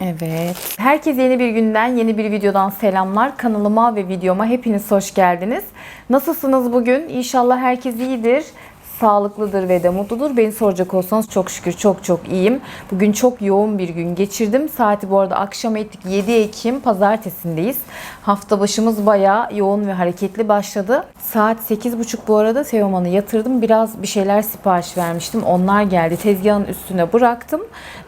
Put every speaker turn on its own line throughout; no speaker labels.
Evet. Herkese yeni bir günden, yeni bir videodan selamlar. Kanalıma ve videoma hepiniz hoş geldiniz. Nasılsınız bugün? İnşallah herkes iyidir. Sağlıklıdır ve de mutludur. Beni soracak olsanız çok şükür çok çok iyiyim. Bugün çok yoğun bir gün geçirdim. Saati bu arada akşam ettik 7 Ekim pazartesindeyiz. Hafta başımız bayağı yoğun ve hareketli başladı. Saat 8.30 bu arada Teoman'ı yatırdım. Biraz bir şeyler sipariş vermiştim. Onlar geldi. Tezgahın üstüne bıraktım.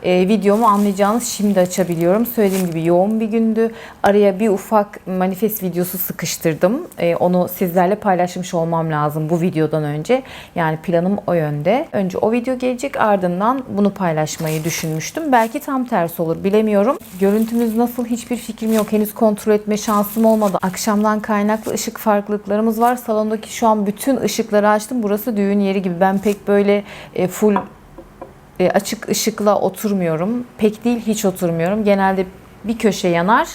Ee, videomu anlayacağınız şimdi açabiliyorum. Söylediğim gibi yoğun bir gündü. Araya bir ufak manifest videosu sıkıştırdım. Ee, onu sizlerle paylaşmış olmam lazım bu videodan önce. Yani planım o yönde. Önce o video gelecek ardından bunu paylaşmayı düşünmüştüm. Belki tam tersi olur bilemiyorum. Görüntümüz nasıl hiçbir fikrim yok. Henüz kontrol etme şansım olmadı. Akşamdan kaynaklı ışık farklılıklarımız var. Salondaki şu an bütün ışıkları açtım. Burası düğün yeri gibi. Ben pek böyle e, full e, açık ışıkla oturmuyorum. Pek değil hiç oturmuyorum. Genelde bir köşe yanar.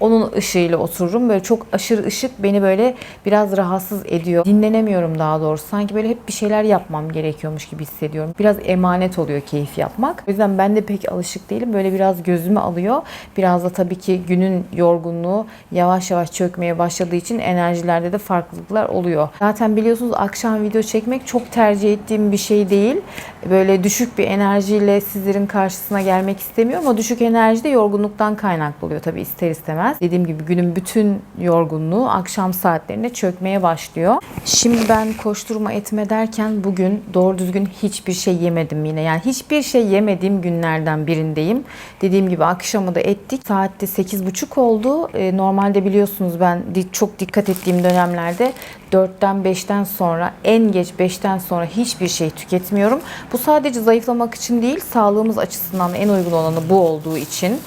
Onun ışığıyla otururum. Böyle çok aşırı ışık beni böyle biraz rahatsız ediyor. Dinlenemiyorum daha doğrusu. Sanki böyle hep bir şeyler yapmam gerekiyormuş gibi hissediyorum. Biraz emanet oluyor keyif yapmak. O yüzden ben de pek alışık değilim. Böyle biraz gözümü alıyor. Biraz da tabii ki günün yorgunluğu yavaş yavaş çökmeye başladığı için enerjilerde de farklılıklar oluyor. Zaten biliyorsunuz akşam video çekmek çok tercih ettiğim bir şey değil. Böyle düşük bir enerjiyle sizlerin karşısına gelmek istemiyorum. O düşük enerji de yorgunluktan kaynaklı oluyor tabii ister istemez. Dediğim gibi günün bütün yorgunluğu akşam saatlerinde çökmeye başlıyor. Şimdi ben koşturma etme derken bugün doğru düzgün hiçbir şey yemedim yine. Yani hiçbir şey yemediğim günlerden birindeyim. Dediğim gibi akşamı da ettik. Saatte 8.30 oldu. Ee, normalde biliyorsunuz ben çok dikkat ettiğim dönemlerde 4'ten 5'ten sonra en geç 5'ten sonra hiçbir şey tüketmiyorum. Bu sadece zayıflamak için değil, sağlığımız açısından en uygun olanı bu olduğu için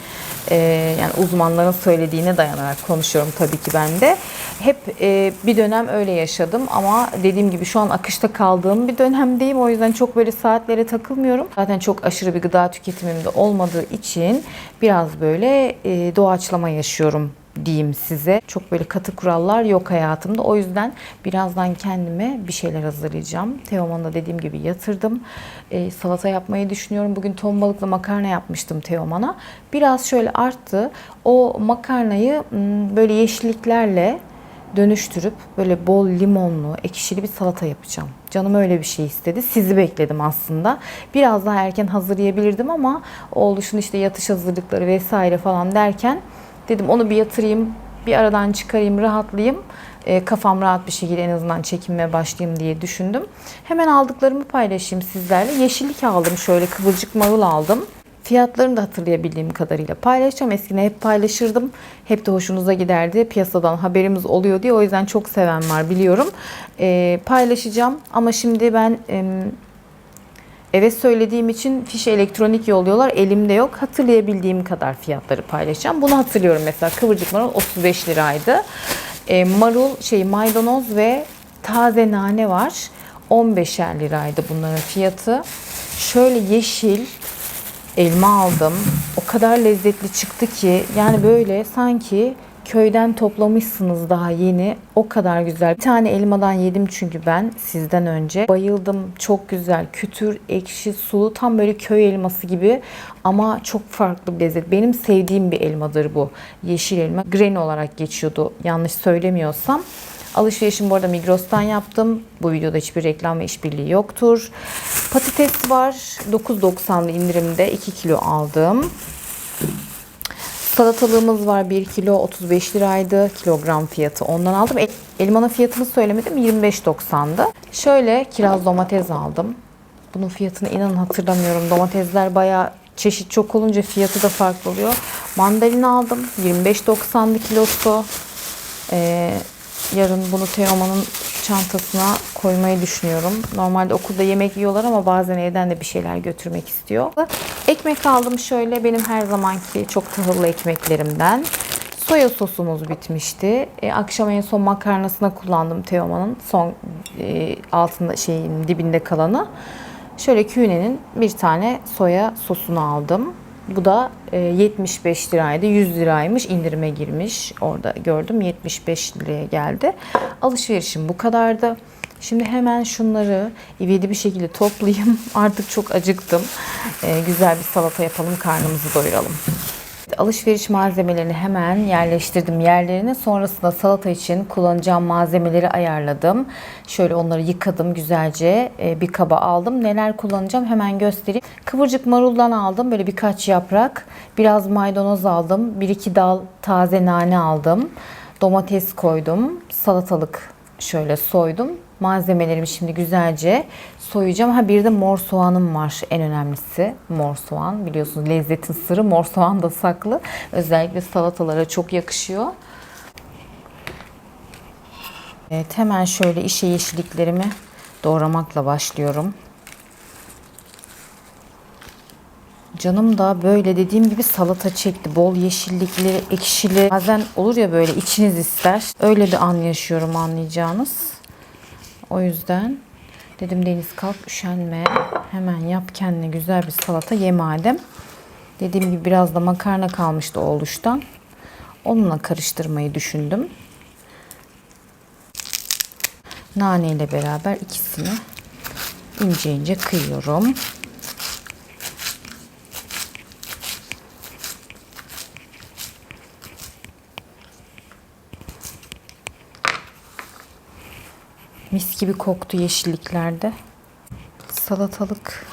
e, yani uzmanların söylediğine dayanarak konuşuyorum tabii ki ben de. Hep e, bir dönem öyle yaşadım ama dediğim gibi şu an akışta kaldığım bir dönemdeyim. O yüzden çok böyle saatlere takılmıyorum. Zaten çok aşırı bir gıda tüketimim de olmadığı için biraz böyle e, doğaçlama yaşıyorum diyeyim size. Çok böyle katı kurallar yok hayatımda. O yüzden birazdan kendime bir şeyler hazırlayacağım. Teoman'ı dediğim gibi yatırdım. Ee, salata yapmayı düşünüyorum. Bugün ton balıklı makarna yapmıştım Teoman'a. Biraz şöyle arttı. O makarnayı m, böyle yeşilliklerle dönüştürüp böyle bol limonlu, ekşili bir salata yapacağım. Canım öyle bir şey istedi. Sizi bekledim aslında. Biraz daha erken hazırlayabilirdim ama oğluşun işte yatış hazırlıkları vesaire falan derken Dedim onu bir yatırayım, bir aradan çıkarayım, rahatlayayım. E, kafam rahat bir şekilde en azından çekinmeye başlayayım diye düşündüm. Hemen aldıklarımı paylaşayım sizlerle. Yeşillik aldım, şöyle kıvırcık marul aldım. Fiyatlarını da hatırlayabildiğim kadarıyla paylaşacağım. Eskiden hep paylaşırdım. Hep de hoşunuza giderdi. Piyasadan haberimiz oluyor diye. O yüzden çok seven var biliyorum. E, paylaşacağım ama şimdi ben... E, Eve söylediğim için fiş elektronik yolluyorlar. Elimde yok. Hatırlayabildiğim kadar fiyatları paylaşacağım. Bunu hatırlıyorum mesela. Kıvırcık marul 35 liraydı. E, marul, şey maydanoz ve taze nane var. 15'er liraydı bunların fiyatı. Şöyle yeşil elma aldım. O kadar lezzetli çıktı ki yani böyle sanki köyden toplamışsınız daha yeni. O kadar güzel. Bir tane elmadan yedim çünkü ben sizden önce. Bayıldım. Çok güzel. Kütür, ekşi, sulu. Tam böyle köy elması gibi ama çok farklı bir lezzet. Benim sevdiğim bir elmadır bu. Yeşil elma. Granny olarak geçiyordu. Yanlış söylemiyorsam. Alışverişimi bu arada Migros'tan yaptım. Bu videoda hiçbir reklam ve işbirliği yoktur. Patates var. 9.90'lı indirimde 2 kilo aldım. Salatalığımız var 1 kilo 35 liraydı kilogram fiyatı ondan aldım. El- Elmanın fiyatını söylemedim 25.90'dı. Şöyle kiraz domates aldım. Bunun fiyatını inanın hatırlamıyorum. Domatesler bayağı çeşit çok olunca fiyatı da farklı oluyor. Mandalina aldım 25.90'dı kilosu. Ee, yarın bunu Teoman'ın çantasına koymayı düşünüyorum. Normalde okulda yemek yiyorlar ama bazen evden de bir şeyler götürmek istiyor. Ekmek aldım şöyle benim her zamanki çok tahıllı ekmeklerimden. Soya sosumuz bitmişti. E, akşam en son makarnasına kullandım Teoman'ın son e, altında şeyin dibinde kalanı. Şöyle Küne'nin bir tane soya sosunu aldım. Bu da e, 75 liraydı. 100 liraymış. indirime girmiş. Orada gördüm. 75 liraya geldi. Alışverişim bu kadardı. Şimdi hemen şunları ivedi bir şekilde toplayayım. Artık çok acıktım. E, güzel bir salata yapalım. Karnımızı doyuralım. Alışveriş malzemelerini hemen yerleştirdim yerlerine. Sonrasında salata için kullanacağım malzemeleri ayarladım. Şöyle onları yıkadım güzelce. Ee, Bir kaba aldım. Neler kullanacağım hemen göstereyim. Kıvırcık maruldan aldım. Böyle birkaç yaprak. Biraz maydanoz aldım. Bir iki dal taze nane aldım. Domates koydum. Salatalık şöyle soydum. Malzemelerimi şimdi güzelce soyacağım. Ha bir de mor soğanım var en önemlisi. Mor soğan biliyorsunuz lezzetin sırrı mor soğan da saklı. Özellikle salatalara çok yakışıyor. Evet hemen şöyle işe yeşilliklerimi doğramakla başlıyorum. Canım da böyle dediğim gibi salata çekti. Bol yeşillikli, ekşili. Bazen olur ya böyle içiniz ister. Öyle bir an yaşıyorum anlayacağınız. O yüzden dedim Deniz kalk üşenme. Hemen yap kendine güzel bir salata ye madem. Dediğim gibi biraz da makarna kalmıştı oğluştan. Onunla karıştırmayı düşündüm. Nane ile beraber ikisini ince ince kıyıyorum. Gibi koktu yeşilliklerde. Salatalık.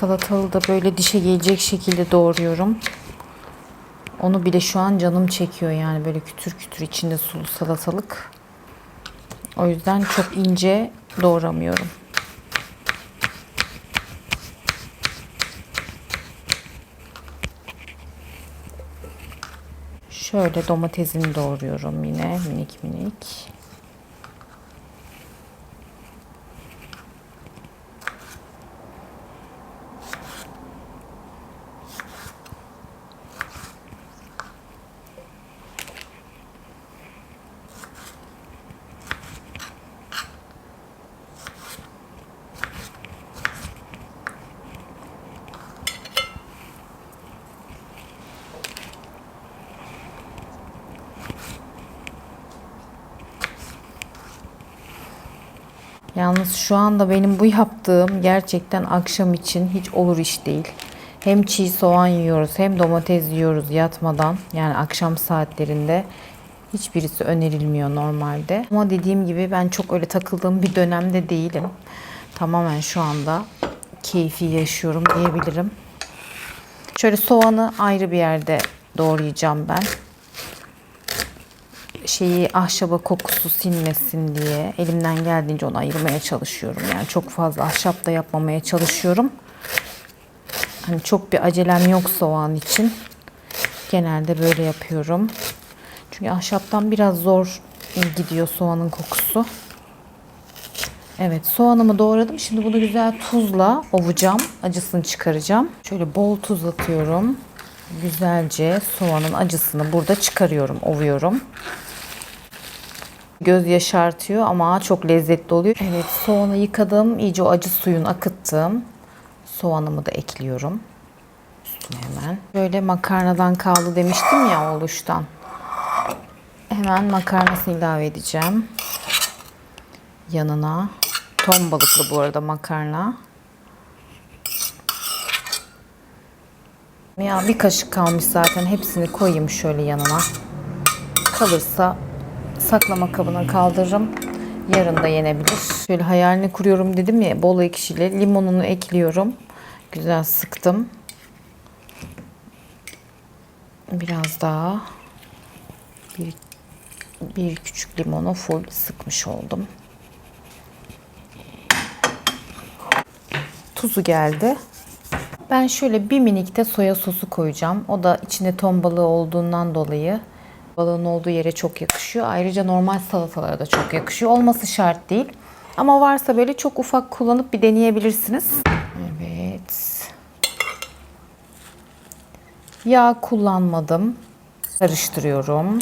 Salatalığı da böyle dişe gelecek şekilde doğruyorum. Onu bile şu an canım çekiyor yani böyle kütür kütür içinde sulu salatalık. O yüzden çok ince doğramıyorum. Şöyle domatesini doğruyorum yine minik minik. Yalnız şu anda benim bu yaptığım gerçekten akşam için hiç olur iş değil. Hem çiğ soğan yiyoruz hem domates yiyoruz yatmadan yani akşam saatlerinde. Hiçbirisi önerilmiyor normalde. Ama dediğim gibi ben çok öyle takıldığım bir dönemde değilim. Tamamen şu anda keyfi yaşıyorum diyebilirim. Şöyle soğanı ayrı bir yerde doğrayacağım ben şeyi ahşaba kokusu sinmesin diye elimden geldiğince onu ayırmaya çalışıyorum. Yani çok fazla ahşap da yapmamaya çalışıyorum. Hani çok bir acelem yok soğan için. Genelde böyle yapıyorum. Çünkü ahşaptan biraz zor gidiyor soğanın kokusu. Evet soğanımı doğradım. Şimdi bunu güzel tuzla ovacağım. Acısını çıkaracağım. Şöyle bol tuz atıyorum. Güzelce soğanın acısını burada çıkarıyorum, ovuyorum. Göz yaşartıyor ama çok lezzetli oluyor. Evet soğanı yıkadım. iyice o acı suyunu akıttım. Soğanımı da ekliyorum. Üstüne hemen. Böyle makarnadan kaldı demiştim ya oluştan. Hemen makarnasını ilave edeceğim. Yanına. Ton balıklı bu arada makarna. Ya bir kaşık kalmış zaten. Hepsini koyayım şöyle yanına. Kalırsa saklama kabına kaldırırım. Yarın da yenebilir. Şöyle hayalini kuruyorum dedim ya bol ekşili. Limonunu ekliyorum. Güzel sıktım. Biraz daha bir, bir küçük limonu full sıkmış oldum. Tuzu geldi. Ben şöyle bir minik de soya sosu koyacağım. O da içinde ton balığı olduğundan dolayı balığın olduğu yere çok yakışıyor. Ayrıca normal salatalara da çok yakışıyor. Olması şart değil. Ama varsa böyle çok ufak kullanıp bir deneyebilirsiniz. Evet. Yağ kullanmadım. Karıştırıyorum.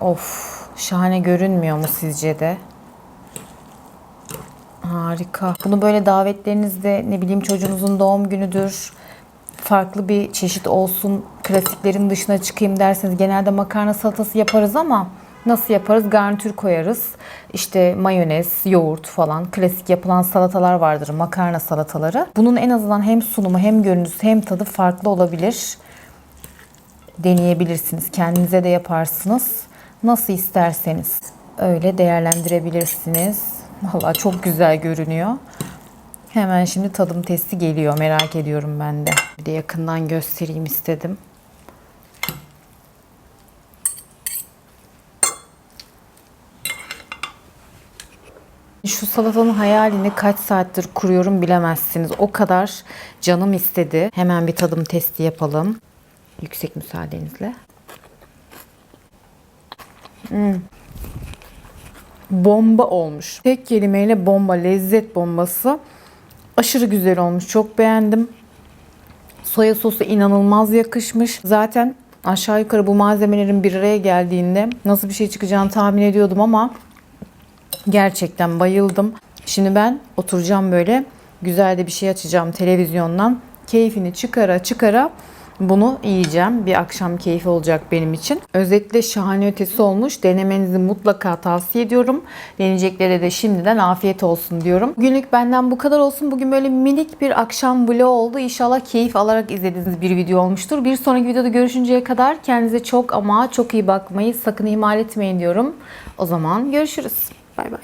Of, şahane görünmüyor mu sizce de? Harika. Bunu böyle davetlerinizde ne bileyim çocuğunuzun doğum günüdür. Farklı bir çeşit olsun, klasiklerin dışına çıkayım derseniz genelde makarna salatası yaparız ama Nasıl yaparız? Garnitür koyarız. İşte mayonez, yoğurt falan klasik yapılan salatalar vardır. Makarna salataları. Bunun en azından hem sunumu hem görüntüsü hem tadı farklı olabilir. Deneyebilirsiniz. Kendinize de yaparsınız. Nasıl isterseniz öyle değerlendirebilirsiniz. Valla çok güzel görünüyor. Hemen şimdi tadım testi geliyor. Merak ediyorum ben de. Bir de yakından göstereyim istedim. Şu salatanın hayalini kaç saattir kuruyorum bilemezsiniz. O kadar canım istedi. Hemen bir tadım testi yapalım. Yüksek müsaadenizle. Hmm. Bomba olmuş. Tek kelimeyle bomba, lezzet bombası. Aşırı güzel olmuş. Çok beğendim. Soya sosu inanılmaz yakışmış. Zaten aşağı yukarı bu malzemelerin bir araya geldiğinde nasıl bir şey çıkacağını tahmin ediyordum ama gerçekten bayıldım. Şimdi ben oturacağım böyle güzel de bir şey açacağım televizyondan. Keyfini çıkara çıkara bunu yiyeceğim. Bir akşam keyfi olacak benim için. Özetle şahane ötesi olmuş. Denemenizi mutlaka tavsiye ediyorum. Deneyeceklere de şimdiden afiyet olsun diyorum. Günlük benden bu kadar olsun. Bugün böyle minik bir akşam vlog oldu. İnşallah keyif alarak izlediğiniz bir video olmuştur. Bir sonraki videoda görüşünceye kadar kendinize çok ama çok iyi bakmayı sakın ihmal etmeyin diyorum. O zaman görüşürüz. Bay bay.